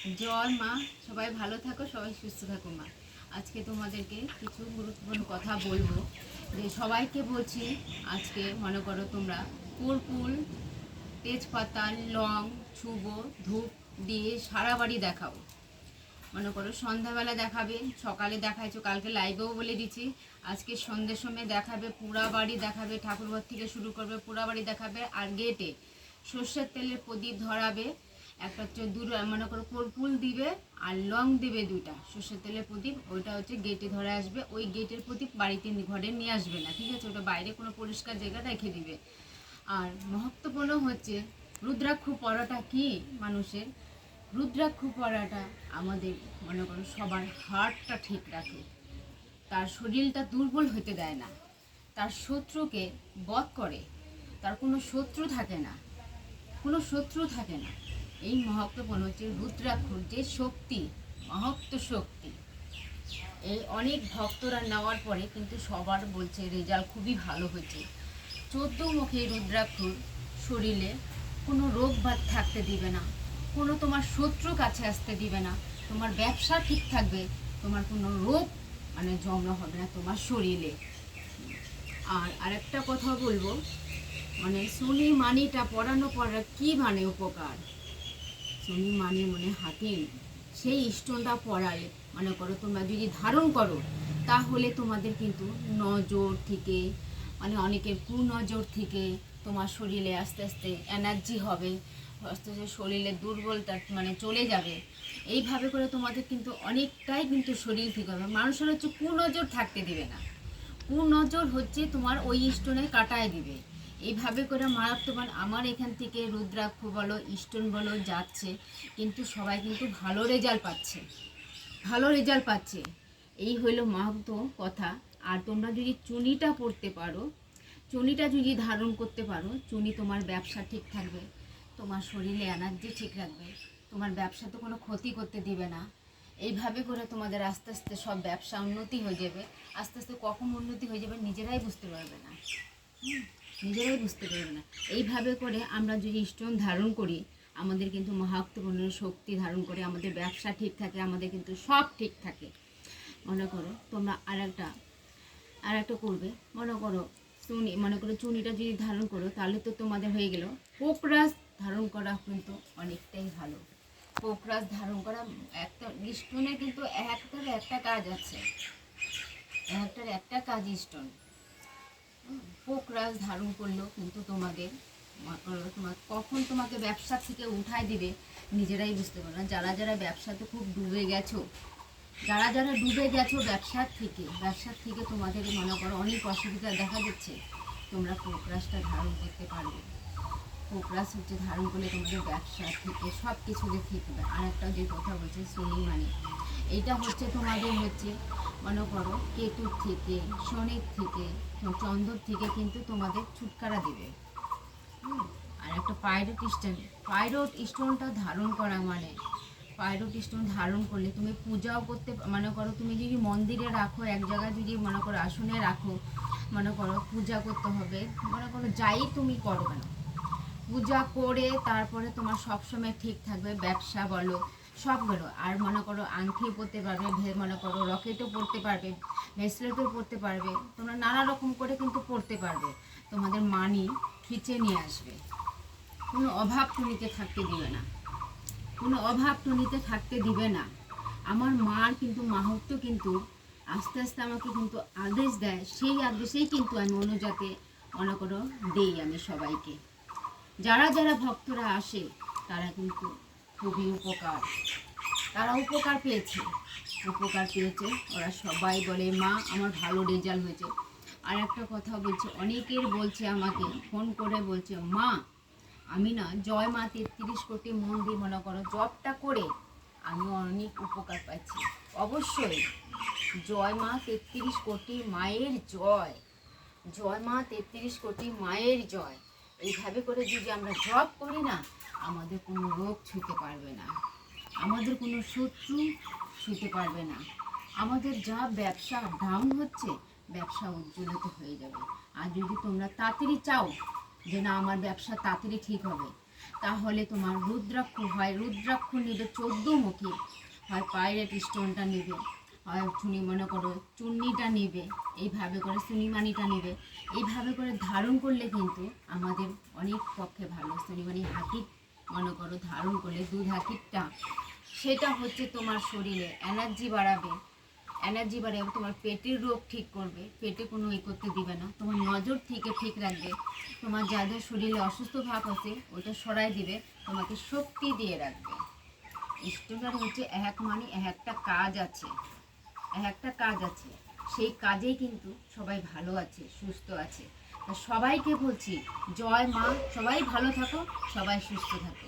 জয় মা, সবাই ভালো থাকো, সবাই সুস্থ থাকো, মা। আজকে তোমাদেরকে কিছু গুরুত্বপূর্ণ কথা বলব। যে সবাইকে বলছি, আজকে মনে করো তোমরা কুরকুল তেজপাতা, লং চুবো ধূপ দিয়ে সারা বাড়ি দেখাও। মনে করো সন্ধ্যাবেলা দেখাবে, সকালে দেখাইছো, কালকে লাইভেও বলে দিচ্ছি। আজকে সন্ধ্যের সময় দেখাবে, পুরা বাড়ি দেখাবে, ঠাকুরঘর থেকে শুরু করবে, পুরা বাড়ি দেখাবে, আর গেটে সর্ষের তেলের প্রদীপ ধরাবে একটা হচ্ছে দু মনে করো কর্পুল দিবে আর লং দিবে দুইটা, সর্ষের তেলের প্রদীপ, ওইটা হচ্ছে গেটে ধরে আসবে, ওই গেটের প্রদীপ বাড়িতে ঘরে নিয়ে আসবে না, ঠিক আছে? ওটা বাইরে কোনো পরিষ্কার জায়গা রেখে দিবে। আর মহত্বপূর্ণ হচ্ছে রুদ্রাক্ষ পড়াটা কি মানুষের? রুদ্রাক্ষ পড়াটা আমাদের, মনে করো, সবার হার্টটা ঠিক রাখে। তার শরীরটা দুর্বল হতে দেয় না। তার শত্রুকে বধ করে। তার কোনো শত্রু থাকে না। কোনো শত্রু থাকে না। এই মহত্বপূর্ণ হচ্ছে রুদ্রাক্ষর যে শক্তি, মহত্ব শক্তি। এই অনেক ভক্তরা নেওয়ার পরে কিন্তু সবার বলছে রেজাল্ট খুবই ভালো হয়েছে। চোদ্দ মুখে রুদ্রাক্ষর শরীরে কোনো রোগ বাদ থাকতে দিবে না। কোনো তোমার শত্রু কাছে আসতে দিবে না। তোমার ব্যবসা ঠিক থাকবে। তোমার কোনো রোগ মানে জমা হবে না তোমার শরীরে। আর আরেকটা কথা বলব মানে শনি মানিটা পড়ানো পড়া কি মানে উপকার? শনি মানে মনে হাতে সেই স্টোনটা পড়ালে, মনে করো তোমরা যদি ধারণ করো, তাহলে তোমাদের কিন্তু নজর থেকে মানে অনেকের কুনজর থেকে তোমার শরীরে আস্তে আস্তে এনার্জি হবে, আস্তে আস্তে শরীরে দুর্বলতা মানে চলে যাবে। এইভাবে করে তোমাদের কিন্তু অনেকটাই কিন্তু শরীর ঠিক হবে। মানুষের হচ্ছে কুনজর থাকতে দিবে না। কুনজর হচ্ছে তোমার ওই স্টোনে কাটায় দিবে। এইভাবে করে মারাত্মক আমার এখান থেকে রুদ্রাক্ষ বলো স্টোন বলো যাচ্ছে কিন্তু সবাই কিন্তু ভালো রেজাল্ট পাচ্ছে। ভালো রেজাল্ট পাচ্ছে। এই হইল মাহাত্ম কথা। আর তোমরা যদি চুনিটা পড়তে পারো চুনিটা যদি ধারণ করতে পারো চুনি তোমার ব্যবসা ঠিক থাকবে তোমার শরীরে এনার্জি ঠিক রাখবে তোমার ব্যবসা তো কোনো ক্ষতি করতে দিবে না। এইভাবে করে তোমাদের আস্তে আস্তে সব ব্যবসা উন্নতি হয়ে যাবে। আস্তে আস্তে কখন উন্নতি হয়ে যাবে নিজেরাই বুঝতে পারবে না। হুম, নিজেরাই বুঝতে পারবে না। এইভাবে করে আমরা যদি স্টোন ধারণ করি, আমাদের কিন্তু মহাত্মপূর্ণ শক্তি ধারণ করে আমাদের ব্যবসা ঠিক থাকে, আমাদের কিন্তু সব ঠিক থাকে। মনে করো, তোমরা আর একটা আর একটা করবে। মনে করো, চুনি, মনে করো চুনিটা যদি ধারণ করো, তাহলে তো তোমাদের হয়ে গেল। পোকরাজ ধারণ করা কিন্তু অনেকটাই ভালো। পোকরাজ ধারণ করা একটা স্টোনে কিন্তু একটার একটা কাজ আছে। একটার একটা কাজ স্টোন পোকরাজ ধারণ করলেও কিন্তু আহ, তোমার কখন তোমাকে ব্যবসা থেকে উঠায় দিবে? নিজেরাই বুঝতে পারো না। যারা যারা ব্যবসাতে খুব ডুবে গেছো যারা যারা ডুবে গেছো ব্যবসার থেকে ব্যবসার থেকে তোমাদের মনে করো অনেক অসুবিধা দেখা যাচ্ছে তোমরা পোকরাজটা ধারণ করতে পারবে। পোকরাজ হচ্ছে ধারণ করলে তোমাদের ব্যবসা থেকে সব কিছুতে ঠিক হবে আর একটা যে কথা বলছে শনি মানে। এইটা হচ্ছে তোমাদের হচ্ছে মনে করো কেতুর থেকে, শনির থেকে চন্দ্র থেকে কিন্তু তোমাদের ছুটকারা দেবে। আর একটা পাইরোট স্টোন, পাইরোট স্টোনটা ধারণ করা মানে পাইরোট স্টোন ধারণ করলে তুমি পূজাও করতে, মনে করো তুমি যদি মন্দিরে রাখো, এক জায়গায় যদি মনে করো আসনে রাখো, মনে করো পূজা করতে হবে, মনে করো যাই তুমি করো কেন। পূজা করে তারপরে তোমার সবসময় ঠিক থাকবে, ব্যবসা বলো সবগুলো আর মনে করো আংটি পরতে পারবে মনে করো রকেটও পরতে পারবে, ব্রেসলেটও পরতে পারবে। তোমরা নানা রকম করে কিন্তু পরতে পারবে। তোমাদের মানি খিচে নিয়ে আসবে। কোনো অভাব টুনিতে থাকতে দিবে না। কোনো অভাব টুনিতে থাকতে দিবে না। আমার মার কিন্তু মাহাত্ম কিন্তু আস্তে আস্তে আমাকে কিন্তু আদেশ দেয়। সেই আদেশেই কিন্তু আমি অনুজাতে মনে করো দেই আমি সবাইকে। যারা যারা ভক্তরা আসে, তারা কিন্তু খুবই উপকার। তারা উপকার পেয়েছে। উপকার পেয়েছে। ওরা সবাই বলে, মা, আমার ভালো রেজাল্ট হয়েছে। আর একটা কথা বলছে, অনেকের বলছে আমাকে, ফোন করে বলছে, মা, আমি না, জয় মা তেত্রিশ কোটি মন্দির মনে করো, জবটা করে আমি অনেক উপকার পাচ্ছি। অবশ্যই, জয় মা তেত্রিশ কোটি মায়ের জয়। জয় মা তেত্রিশ কোটি মায়ের জয়। এইভাবে করে যদি আমরা জব করি না, আমাদের কোনো রোগ ছুঁতে পারবে না। আমাদের কোনো শত্রু ছুঁতে পারবে না। আমাদের যা ব্যবসা ডাউন হচ্ছে, ব্যবসা উজ্জ্বলিত হয়ে যাবে। আর যদি তোমরা তাড়াতাড়ি চাও যে না, আমার ব্যবসা তাড়াতাড়ি ঠিক হবে, তাহলে তোমার রুদ্রাক্ষ হয়। রুদ্রাক্ষ নেবে চোদ্দ মুখী হয় পাইরেট স্টোনটা নেবে। চুনি মনে করো, চুন্নিটা নেবে, এইভাবে করে সুনিমানিটা নেবে। এইভাবে করে ধারণ করলে কিন্তু আমাদের অনেক পক্ষে ভালো। সুনিমানি হাতি মনে করো, ধারণ করলে দুধ হাতিরটা, সেটা হচ্ছে তোমার শরীরে এনার্জি বাড়াবে। এনার্জি বাড়াবে, তোমার পেটের রোগ ঠিক করবে। পেটে কোনো ই করতে দিবে না। তোমার নজর থেকে ঠিক রাখবে। তোমার যাদের শরীরে অসুস্থ ভাব আছে, ওটা সরাই দিবে, তোমাকে শক্তি দিয়ে রাখবে। স্টোনার হচ্ছে এক মানে এক একটা কাজ আছে। একটা কাজ আছে, সেই কাজেই কিন্তু সবাই ভালো আছে, সুস্থ আছে। সবাইকে বলছি, জয় মা, সবাই ভালো থাকো, সবাই সুস্থ থাকো।